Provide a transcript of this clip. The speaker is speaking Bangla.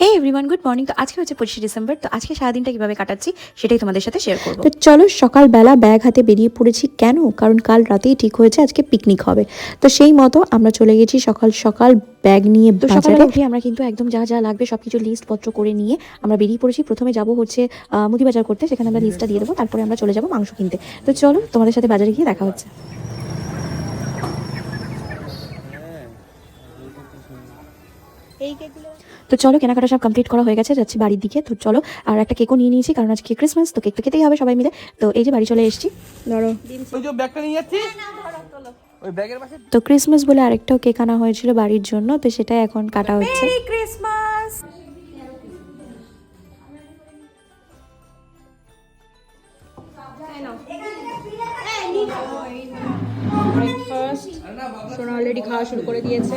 হে এভরিওয়ান গুড মর্নিং তো আজকে হচ্ছে পঁচিশে ডিসেম্বর তো আজকে সারাদিনটা কীভাবে কাটাচ্ছি সেটাই তোমাদের সাথে শেয়ার করব। তো চলো সকালবেলা ব্যাগ হাতে বেরিয়ে পড়েছি। কেন? কারণ কাল রাতেই ঠিক হয়েছে আজকে পিকনিক হবে। তো সেই মতো আমরা চলে গেছি সকাল সকাল ব্যাগ নিয়ে তো বাজারে। সকালে উঠে আমরা কিন্তু একদম যা যা লাগবে সব কিছু লিস্ট পত্র করে নিয়ে আমরা বেরিয়ে পড়েছি। প্রথমে যাব হচ্ছে আহ, মুদি বাজার করতে সেখানে আমরা লিস্টটা দিয়ে দেবো তারপরে আমরা চলে যাব মাংস কিনতে। তো চলো তোমাদের সাথে বাজারে গিয়ে দেখা হচ্ছে। তো চলো কেনাকাটা সব কমপ্লিট করা হয়ে গেছে যাচ্ছি বাড়ির দিকে। তো চলো আর একটা কেকও নিয়ে নিয়েছি কারণ আজকে ক্রিসমাস তো কেক তো খেতেই হবে সবাই মিলে। তো এই যে বাড়ি চলে এসেছি। ধরো। ওই যে ব্যাগটা নিয়ে যাচ্ছি? ওই ব্যাগের পাশে? তো ক্রিসমাস বলে আরেকটাও কেক আনা হয়েছিল বাড়ির জন্য তো সেটা এখন কাটা হচ্ছে। ব্রেকফাস্ট সোনা অলরেডি খাওয়া শুরু করে দিয়েছে।